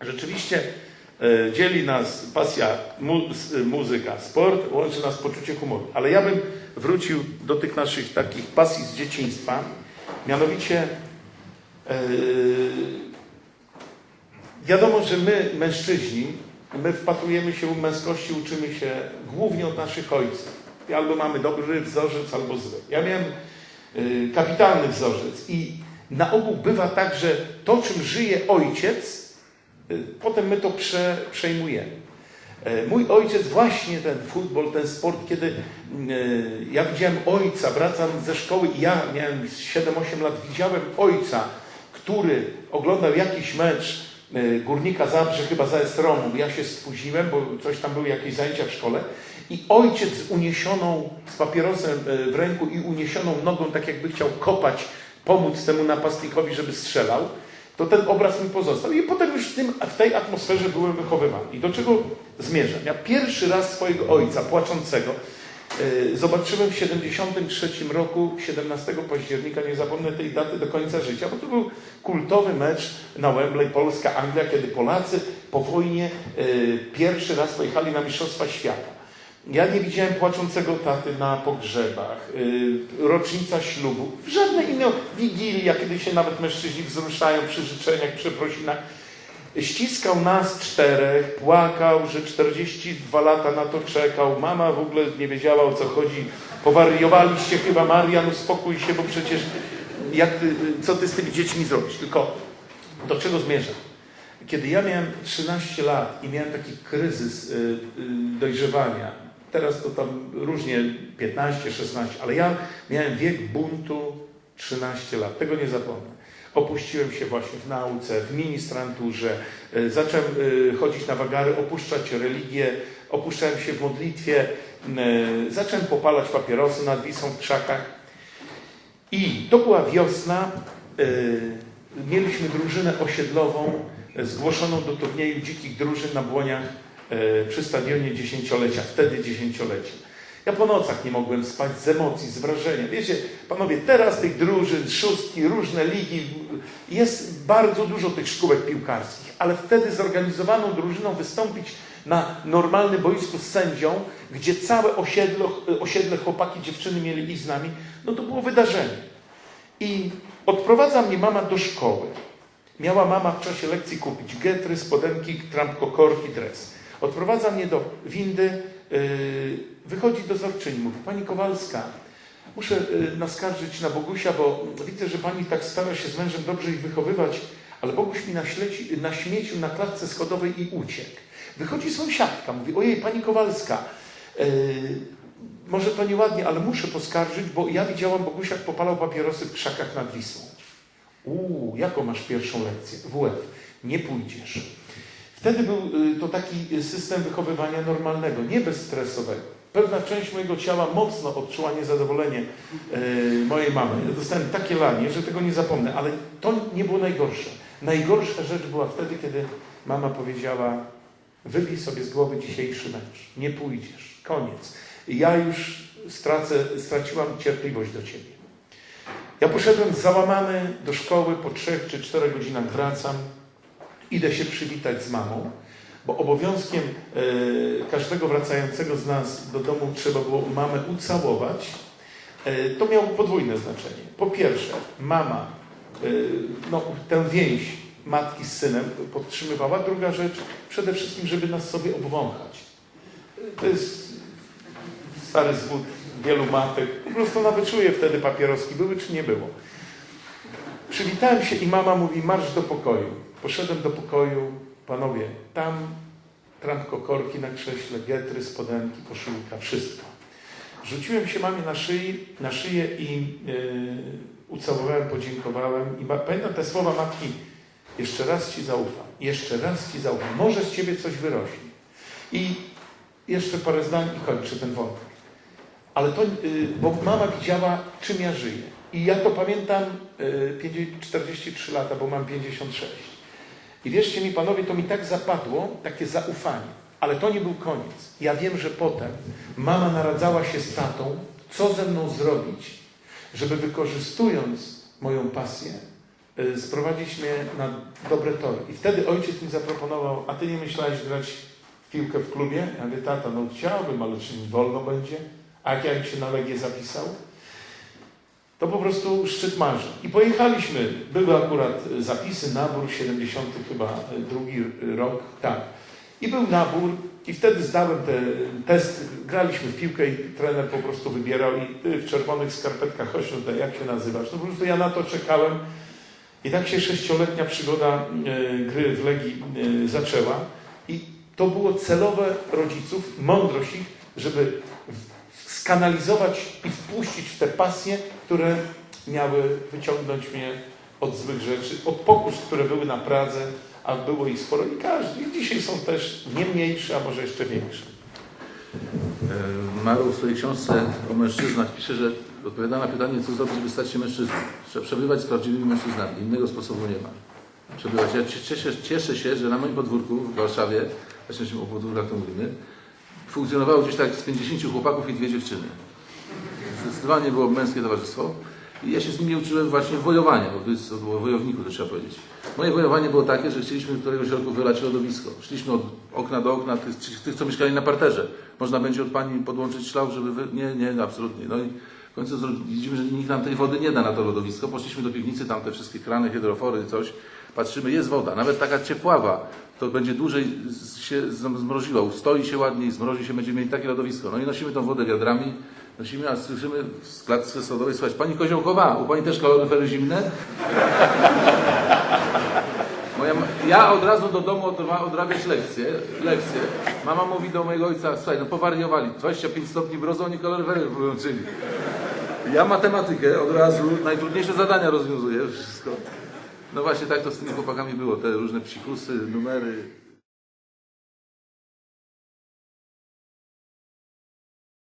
Rzeczywiście e, dzieli nas pasja mu, muzyka, sport, łączy nas poczucie humoru. Ale ja bym wrócił do tych naszych takich pasji z dzieciństwa. Mianowicie e, wiadomo, że my, mężczyźni, my wpatrujemy się w męskości, uczymy się głównie od naszych ojców. Albo mamy dobry wzorzec, albo zły. Ja miałem y, kapitalny wzorzec i na ogół bywa tak, że to, czym żyje ojciec, potem my to prze, przejmujemy. E, Mój ojciec właśnie ten futbol, ten sport, kiedy y, ja widziałem ojca, wracam ze szkoły i ja miałem 7-8 lat, widziałem ojca, który oglądał jakiś mecz y, Górnika Zabrze, chyba za Esromą. Ja się spóźniłem, bo coś tam były jakieś zajęcia w szkole. I ojciec z uniesioną, z papierosem w ręku i uniesioną nogą, tak jakby chciał kopać, pomóc temu napastnikowi, żeby strzelał, to ten obraz mi pozostał. I potem już w, tym, w tej atmosferze byłem wychowywany. I do czego zmierzam? Ja pierwszy raz swojego ojca, płaczącego, y, zobaczyłem w 73 roku, 17 października, nie zapomnę tej daty do końca życia, bo to był kultowy mecz na Wembley, Polska-Anglia, kiedy Polacy po wojnie y, pierwszy raz pojechali na Mistrzostwa Świata. Ja nie widziałem płaczącego taty na pogrzebach, y, rocznica ślubu, w żadne inne wigilia, kiedy się nawet mężczyźni wzruszają przy życzeniach, przeprosinach. Ściskał nas czterech, płakał, że 42 lata na to czekał. Mama w ogóle nie wiedziała o co chodzi. Powariowaliście chyba, Marian, uspokój się, bo przecież jak ty, co ty z tymi dziećmi zrobisz? Tylko do czego zmierzam? Kiedy ja miałem 13 lat i miałem taki kryzys y, y, dojrzewania, teraz to tam różnie 15, 16, ale ja miałem wiek buntu 13 lat, tego nie zapomnę. Opuściłem się właśnie w nauce, w ministranturze, y, zacząłem y, chodzić na wagary, opuszczać religię, opuszczałem się w modlitwie, y, zacząłem popalać papierosy nad Wisą w krzakach. I to była wiosna, mieliśmy drużynę osiedlową zgłoszoną do turnieju dzikich drużyn na Błoniach przy stadionie dziesięciolecia, wtedy dziesięciolecia. Ja po nocach nie mogłem spać z emocji, z wrażenia. Wiecie, panowie, teraz tych drużyn, szóstki, różne ligi, jest bardzo dużo tych szkółek piłkarskich, ale wtedy zorganizowaną drużyną wystąpić na normalnym boisku z sędzią, gdzie całe osiedle, osiedle chłopaki, dziewczyny mieli iść z nami, no to było wydarzenie. I odprowadza mnie mama do szkoły. Miała mama w czasie lekcji kupić getry, spodenki, trampkokorki, dres. Odprowadza mnie do windy, yy, wychodzi dozorczyni, mówi, Pani Kowalska, muszę yy, naskarżyć na Bogusia, bo widzę, że Pani tak stara się z mężem dobrze ich wychowywać, ale Boguś mi naśleci, naśmiecił na klatce schodowej i uciekł. Wychodzi sąsiadka, mówi, ojej, Pani Kowalska, yy, może to nieładnie, ale muszę poskarżyć, bo ja widziałam Bogusia, jak popalał papierosy w krzakach nad Wisłą. Uuu, jaką masz pierwszą lekcję? WF. Nie pójdziesz. Wtedy był y, to taki system wychowywania normalnego, nie bezstresowego. Pewna część mojego ciała mocno odczuła niezadowolenie y, mojej mamy. Ja dostałem takie lanie, że tego nie zapomnę, ale to nie było najgorsze. Najgorsza rzecz była wtedy, kiedy mama powiedziała: Wybij sobie z głowy dzisiejszy mecz. Nie pójdziesz. Koniec. Ja już stracę, straciłam cierpliwość do ciebie. Ja poszedłem załamany do szkoły, po trzech czy czterech godzinach wracam. Idę się przywitać z mamą, bo obowiązkiem e, każdego wracającego z nas do domu trzeba było mamę ucałować. E, to miało podwójne znaczenie. Po pierwsze, mama e, no, tę więź matki z synem podtrzymywała. Druga rzecz, przede wszystkim, żeby nas sobie obwąchać. To jest stary zwód wielu matek. Po prostu nawet czuję wtedy papieroski, były czy nie było. Przywitałem się i mama mówi, marsz do pokoju. Poszedłem do pokoju, panowie, tam trampkokorki na krześle, getry, spodenki, koszulka, wszystko. Rzuciłem się mamie na, szyi, na szyję i yy, ucałowałem, podziękowałem. I ma, pamiętam te słowa matki, jeszcze raz Ci zaufam, jeszcze raz Ci zaufam, może z Ciebie coś wyrośnie. I jeszcze parę zdań i kończę ten wątek. Ale to, yy, bo mama widziała, czym ja żyję. I ja to pamiętam yy, 50 43 lata, bo mam 56. I wierzcie mi, panowie, to mi tak zapadło, takie zaufanie. Ale to nie był koniec. Ja wiem, że potem mama naradzała się z tatą, co ze mną zrobić, żeby wykorzystując moją pasję, y, sprowadzić mnie na dobre tory. I wtedy ojciec mi zaproponował, a ty nie myślałeś grać w piłkę w klubie? Ja mówię, tata, no chciałbym, ale czy mi wolno będzie? A jak ja bym się na Legię zapisał? To po prostu szczyt marzeń. I pojechaliśmy. Były akurat y, zapisy, nabór 70 chyba y, drugi rok, tak. I był nabór i wtedy zdałem te test, graliśmy w piłkę i trener po prostu wybierał i ty w czerwonych skarpetkach, chodź tutaj, jak się nazywasz? No po prostu ja na to czekałem i tak się sześcioletnia przygoda e, gry w Legii e, zaczęła i to było celowe rodziców, mądrość ich, żeby skanalizować i wpuścić w te pasje, które miały wyciągnąć mnie od złych rzeczy, od pokus, które były na Pradze, a było ich sporo i każdy. I dzisiaj są też nie mniejsze, a może jeszcze większe. E, Maru w swojej książce o mężczyznach pisze, że odpowiada na pytanie, co zrobić, żeby stać się mężczyzną. Trzeba przebywać z prawdziwymi mężczyznami. Innego sposobu nie ma. Przebywać. Ja cie- cieszę, cieszę się, że na moim podwórku w Warszawie, właśnie o podwórkach to mówimy, funkcjonowało gdzieś tak z 50 chłopaków i dwie dziewczyny. Zdecydowanie było męskie towarzystwo. I ja się z nimi uczyłem właśnie wojowania, bo to jest o wojowniku, to trzeba powiedzieć. Moje wojowanie było takie, że chcieliśmy któregoś roku wylać lodowisko. Szliśmy od okna do okna, tych, tych co mieszkali na parterze. Można będzie od pani podłączyć szlał, żeby... Wy... Nie, nie, absolutnie. No i w końcu widzimy, że nikt nam tej wody nie da na to lodowisko. Poszliśmy do piwnicy, tam te wszystkie krany, hydrofory, coś. Patrzymy, jest woda. Nawet taka ciepława, to będzie dłużej się zm- zmroziła. Ustoi się ładniej, zmrozi się, będziemy mieli takie lodowisko. No i nosimy tą wodę wiadrami. Nosimy, a słyszymy w klatce sodowej, słuchać, Pani Koziołkowa, u Pani też kaloryfery zimne? Ja od razu do domu odra- odrabiać lekcje, lekcje. Mama mówi do mojego ojca, słuchaj, no powariowali, 25 stopni mrozu, oni kaloryfery wyłączyli. Ja matematykę od razu, najtrudniejsze zadania rozwiązuję, wszystko. No właśnie tak to z tymi chłopakami było, te różne psikusy, numery.